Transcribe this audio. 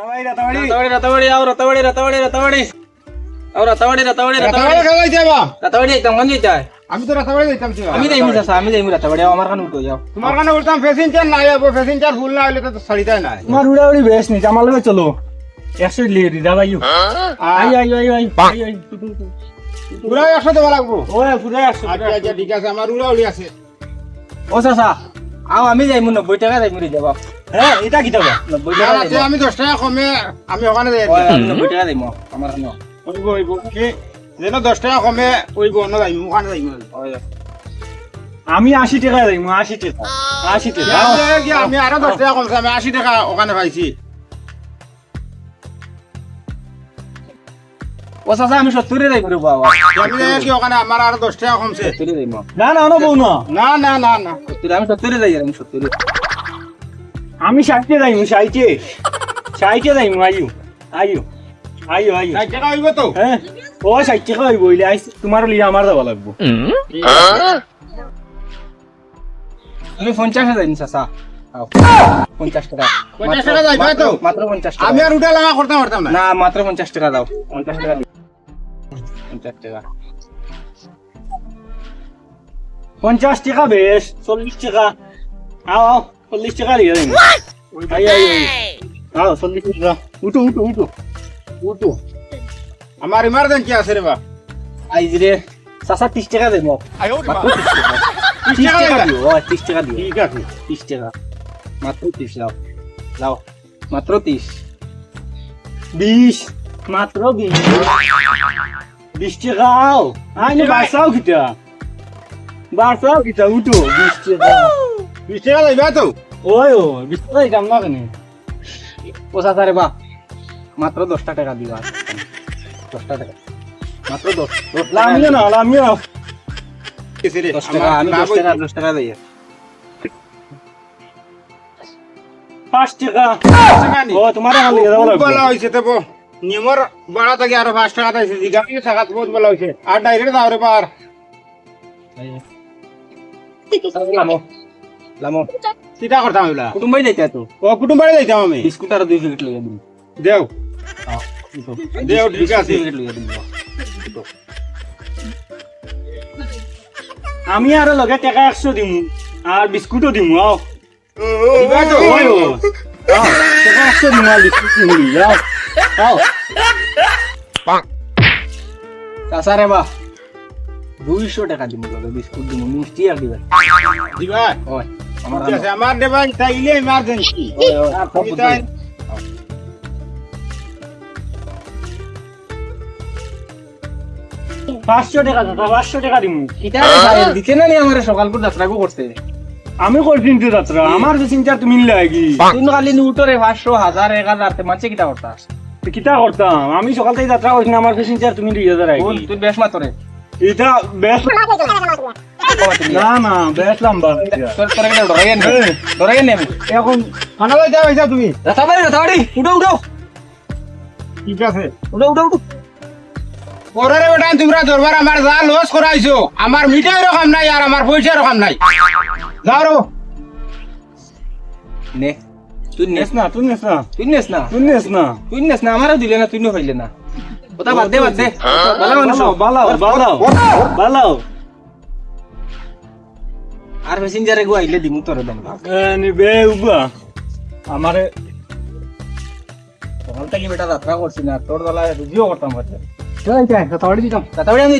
রাতাবাড়ি রাতাবাড়ি রাতাবাড়ি রাতাবাড়ি আও রাতাবাড়ি রাতাবাড়ি রাতাবাড়ি আও রাতাবাড়ি যাবা একদম কোন যেতে হয় আমি তো রাতাবাড়ি ছিল আমি যাইমু চাচা আমি যাইমু রাতাবাড়ি আমার কানে উঠো যাও তোমার কানে আবো প্যাসেঞ্জার ফুল না হইলে তো সারিতাই নাই তোমার উড়াউড়ি বেশ নিচ আমার লগে চলো একশো লিয়ে দিদা ভাই আই আই আই আই আই আই পুরা একশো দেওয়া লাগবো ও পুরো একশো আচ্ছা আচ্ছা ঠিক আছে আমার উড়া উড়ি আছে ও চাচা আও আমি যাইমু নব্বই টাকা যাইমু রে যাবা হ্যাঁ এটা কি দেবা। আমি দশ টাকা কমে আমি ওখানে আমি নব্বই টাকা যাইমু আমার কানে ওইব ওইব কি? যেন দশ টাকা কমে ওইব অন্য যাইম ওখানে যাইম আমি আশি টাকা যাই আশি টাকা আশি টাকা। আমি আরও দশ টাকা কমছে আমি আশি টাকা ওখানে পাইছি। ও চাচা আমি সত্তরে যাইমু রে বাবা। আমি যাই কি ওখানে আমার আরও দশ টাকা কমছে। সত্তরে যাইমু না না বউ না না। না না না সত্তরে আমি সত্তরে যাই আমি সত্তরে। আমি ষাটে যাই ষাটে ষাটে যাই আইও আইও আইও আইও ষাট টাকা তো। হ্যাঁ ও টাকা হইব ইলে আইস তোমার লিয়ে আমার যাওয়া লাগবো। তুমি পঞ্চাশ যাইনি চাচা। আও পঞ্চাশ টাকা। পঞ্চাশ টাকা যাইবা তো? মাত্র পঞ্চাশ টাকা। আমি আর উঠে লাগা করতে পারতাম না। না মাত্র পঞ্চাশ টাকা দাও। পঞ্চাশ টাকা। পঞ্চাশ টাকা। পঞ্চাশ টাকা বেশ চল্লিশ টাকা। আও আও। চল্লিশ টাকা লিয়ে যাই আই আই আই আও চল্লিশ টাকা উঠো উঠো উঠো উঠো আমার ইমার্জেন্সি আছে রে বা আইজ রে চাচা ত্রিশ টাকা দেব মাত্র ত্রিশ টাকা ত্রিশ টাকা টাকা দিবা? দিও ও ত্রিশ টাকা দিও ঠিক আছে ত্রিশ টাকা মাত্র ত্রিশ দাও দাও মাত্র ত্রিশ বিশ মাত্র বিশ বিশ টাকা আও আই নে বাসাও কিটা বাসাও কিটা উঠো বিশ টাকা বিশ টাকা যাইবা তো। ওই ও বিশ টাকা দাম না কেন? ও চাচা রে বা মাত্র দশটা টাকা দিবা। দশটা টাকা। মাত্র দশ লামিও না লামিও। না দশ টাকা আমি দশ টাকা। দশ টাকা দিই পাঁচ টাকা? ও তোমার লাগবে। ভালো হয়েছে তো নিয়মর বাড়া থেকে আরও পাঁচ টাকা দিয়েছে জিগামি টাকা বহুত ভালো হয়েছে আর ডাইরেক্ট দাও রে বার লামো। চিন্তা করতাম এগুলা কুটুম্বাই যাইতে তো ও কুটুম বাড়ি যাইতাম আমি। বিস্কুট আর দুই প্যাকেট লইয়া দিন দেও। দেও ঠিক আছে। প্যাকেট লইয়া দিন আমি আর লগে টাকা একশো দিমু আর বিস্কুটও দিমু আও। টাকা একশো দিমু আর বিস্কুট দিমু আও। আও। চাচা রে বা দুইশো টাকা দিব লগে বিস্কুট দিব মিষ্টি আর দিবে। দিবা? ওই আমার ঠিক আছে আমার দেবা তাইলে ইমার্জেন্সি ওই ওই আর সব দিতাই। পাঁচশো টাকা দাদা পাঁচশো টাকা দিমু। এটা দিতে না নি আমার সকাল করে যাত্রা গো আমি করছি কিন্তু যাত্রা আমার যে চিন্তা তুমি লাগি খালি উঠরে পাঁচশো হাজার এক হাজার তে মানছে কিটা করতাস? কিতা করতাম? আমি সকাল থেকে যাত্রা করছি না আমার চিন্তা তুমি দুই হাজার তুই বেশ মাতরে। এটা বেশ না না বেশ লম্বা তোর তোর একটা ডরাই নে ডরাই নে এখন খানা লইতে হইছা তুমি। রাতাবাড়ি রাতাবাড়ি উঠো উঠো। ঠিক আছে। উঠো উঠো উঠো। পরে বেটা তোমরা দরবার আমার যা লস করাইছো আমার মিঠাই রকম নাই আর আমার পয়সা রকম নাই। যাও রো। নে। তুই নেস নেস না তুই নেস না। তুই নেস না। তুই নেস না। তুই নেস না। আমারও দিলে না তুই নো হইলে না। ওটা বাদ দে বাদ দে ভালো মানুষ বালাও বালাও বালাও আর প্যাসেঞ্জারে গো আইলে দিমু তোর দেন নিবে উবা আমারে সকাল থেকে বেটা যাত্রা করছি না তোর দলা রুজিও করতাম পারছে তাড়াতাড়ি দিতাম তাতাবড়ি আমি